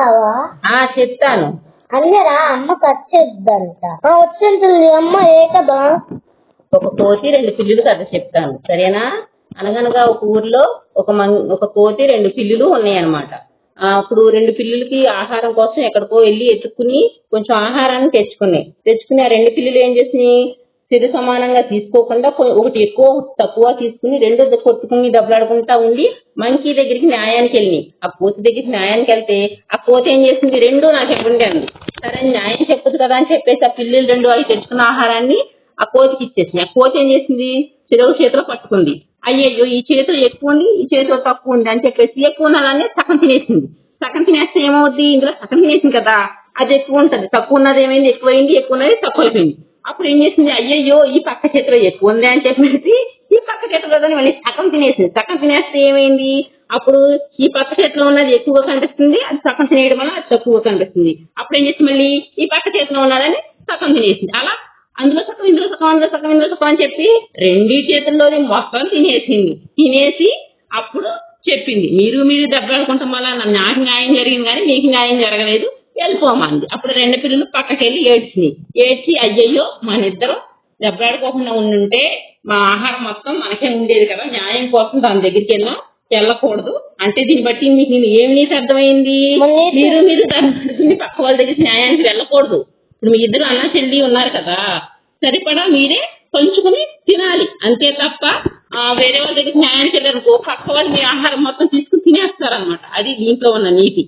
చెప్తావా? ఆ చెప్తాను. అందరా అమ్మ ఆ వచ్చింటుంది అమ్మ ఏ కదా ఒక కోతి రెండు పిల్లులు కథ చెప్తాను. సరేనా? అనగనగా ఒక ఊర్లో ఒక మం ఒక కోతి రెండు పిల్లులు ఉన్నాయన్నమాట. అప్పుడు రెండు పిల్లులకి ఆహారం కోసం ఎక్కడికో వెళ్ళి ఎత్తుక్కుని కొంచెం ఆహారాన్ని తెచ్చుకున్నాయి. తెచ్చుకుని ఆ రెండు పిల్లులు ఏం చేసినాయి? సిరి సమానంగా తీసుకోకుండా ఒకటి ఎక్కువ తక్కువ తీసుకుని రెండు కొట్టుకుని దెబ్బలాడుకుంటా ఉండి మంకీ దగ్గరికి న్యాయానికి వెళ్ళినాయి ఆ కోతి దగ్గరికి న్యాయానికి వెళ్తే ఆ కోతి ఏం చేసింది? రెండు నాకు ఇవ్వండి అంది. సరే న్యాయం చెప్పదు కదా అని చెప్పేసి ఆ పిల్లలు రెండు అవి తెచ్చుకున్న ఆహారాన్ని ఆ కోతికి ఇచ్చేసింది ఆ కోతి ఏం చేసింది? చెరువు చేతిలో పట్టుకుంది. అయ్యయ్యో ఈ చేతిలో ఎక్కువ ఉంది ఈ చేతిలో తక్కువ ఉంది అని చెప్పేసి ఎక్కువ ఉన్నదాన్ని సగం తినేసింది. సగం తినేస్తే ఏమవుద్ది? ఇందులో సగం తినేసింది కదా. అది ఎక్కువ ఉంటుంది. తక్కువ ఉన్నది ఏమైంది? ఎక్కువైంది ఎక్కువ ఉన్నది తక్కువ అయిపోయింది అప్పుడు ఏం చేసింది? అయ్యయ్యో ఈ పక్క చేతిలో ఎక్కువ ఉంది అని చెప్పేసి ఈ పక్క చేతిలో అని మళ్ళీ సగం తినేసింది. సగం తినేస్తే ఏమైంది? అప్పుడు ఈ పక్క చేతిలో ఉన్నది ఎక్కువగా కనిపిస్తుంది అది సగం తినేయడం వల్ల అది తక్కువగా కనిపిస్తుంది. అప్పుడు ఏం చేసి మళ్ళీ? ఈ పక్క చేతిలో ఉన్నదని సగం తినేసింది. అలా అందులో సగం ఇందులో సగం అందులో సగం ఇందులో సగం అని చెప్పి రెండు చేతుల్లోని మొత్తం తినేసింది. తినేసి అప్పుడు చెప్పింది మీరు మీరు దెబ్బలాడుకుంటాం వల్ల నాకు న్యాయం జరిగింది కానీ మీకు న్యాయం జరగలేదు. వెళ్ళిపోమంది. అప్పుడు రెండు పిల్లలు పక్కకి వెళ్ళి ఏడ్చినాయి ఏడ్చి అయ్యయ్యో మన ఇద్దరం దెబ్బలాడుకోకుండా ఉండుంటే మా ఆహారం మొత్తం మనకే ఉండేది కదా న్యాయం కోసం దాని దగ్గరికి వెళ్ళాం. వెళ్ళకూడదు. అంటే దీన్ని బట్టి మీకు నేను ఏమి అర్థమైంది? మీరు మీరు పక్క వాళ్ళ దగ్గరికి న్యాయానికి వెళ్ళకూడదు. ఇప్పుడు మీ ఇద్దరు అన్న చెల్లి ఉన్నారు కదా సరిపడా మీరే పంచుకుని తినాలి. అంతే తప్ప వేరే వాళ్ళ దగ్గర న్యాయానికి వెళ్ళారనుకో పక్క వాళ్ళు మీ ఆహారం మొత్తం తీసుకుని తినేస్తారనమాట అది దీంట్లో ఉన్న నీతి.